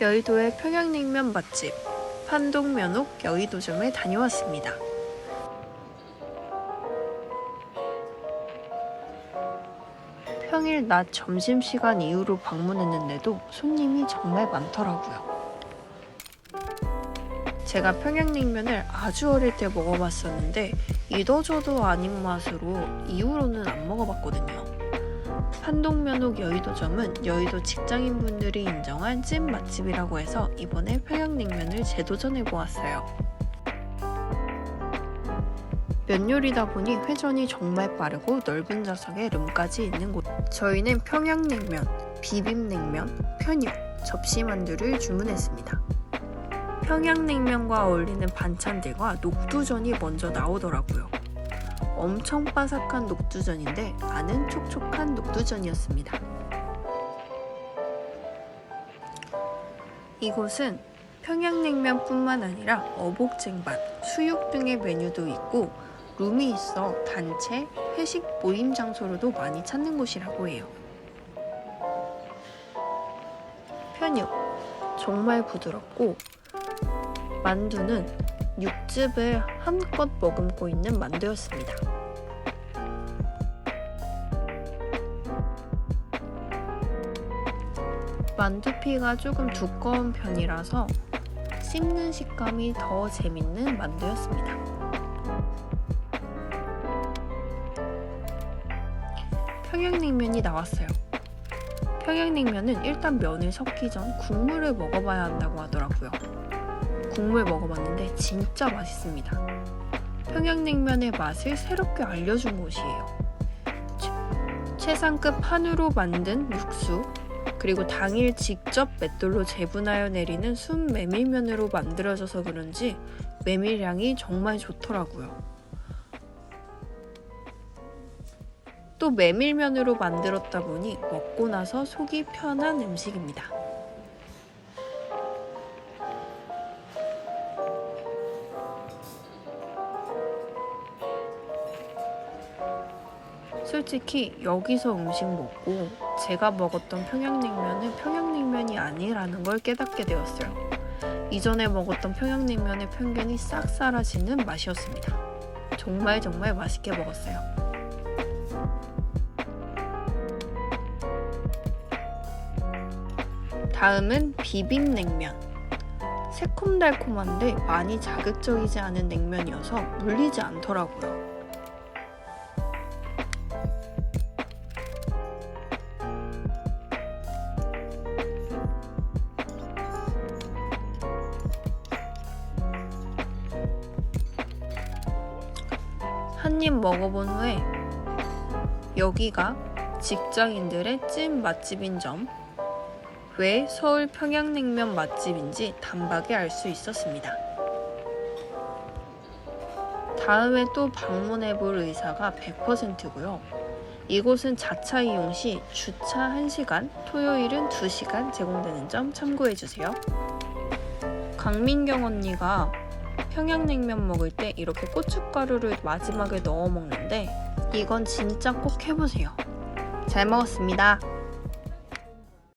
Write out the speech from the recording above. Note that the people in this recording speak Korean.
여의도의 평양냉면 맛집 판동면옥 여의도점에 다녀왔습니다. 평일 낮 점심시간 이후로 방문했는데도 손님이 정말 많더라고요. 제가 평양냉면을 아주 어릴 때 먹어봤었는데 이도저도 아닌 맛으로 이후로는 안 먹어봤거든요. 판동면옥 여의도점은 여의도 직장인분들이 인정한 찐 맛집이라고 해서 이번에 평양냉면을 재도전해 보았어요. 면 요리다 보니 회전이 정말 빠르고 넓은 좌석에 룸까지 있는 곳. 저희는 평양냉면, 비빔냉면, 편육, 접시만두를 주문했습니다. 평양냉면과 어울리는 반찬들과 녹두전이 먼저 나오더라고요. 엄청 바삭한 녹두전인데 안은 촉촉한 녹두전이었습니다. 이곳은 평양냉면뿐만 아니라 어복쟁반, 수육 등의 메뉴도 있고 룸이 있어 단체, 회식 모임 장소로도 많이 찾는 곳이라고 해요. 편육 정말 부드럽고 만두는 육즙을 한껏 머금고 있는 만두였습니다. 만두피가 조금 두꺼운 편이라서 씹는 식감이 더 재밌는 만두였습니다. 평양냉면이 나왔어요. 평양냉면은 일단 면을 섞기 전 국물을 먹어봐야 한다고 하더라고요. 국물 먹어봤는데 진짜 맛있습니다. 평양냉면의 맛을 새롭게 알려준 곳이에요. 최- 최상급 한우로 만든 육수, 그리고 당일 직접 맷돌로 재분하여 내리는 순 메밀면으로 만들어져서 그런지 메밀향이 정말 좋더라고요. 또 메밀면으로 만들었다 보니 먹고 나서 속이 편한 음식입니다. 솔직히 여기서 음식 먹고 제가 먹었던 평양냉면은 평양냉면이 아니라는 걸 깨닫게 되었어요. 이전에 먹었던 평양냉면의 편견이 싹 사라지는 맛이었습니다. 정말 정말 맛있게 먹었어요. 다음은 비빔냉면. 새콤달콤한데 많이 자극적이지 않은 냉면이어서 물리지 않더라고요. 한 입 먹어본 후에 여기가 직장인들의 찐 맛집인 점, 왜 서울 평양냉면 맛집인지 단박에 알 수 있었습니다. 다음에 또 방문해 볼 의사가 100%고요. 이곳은 자차 이용 시 주차 1시간, 토요일은 2시간 제공되는 점 참고해 주세요. 강민경 언니가 평양냉면 먹을 때 이렇게 고춧가루를 마지막에 넣어 먹는데 이건 진짜 꼭 해보세요. 잘 먹었습니다.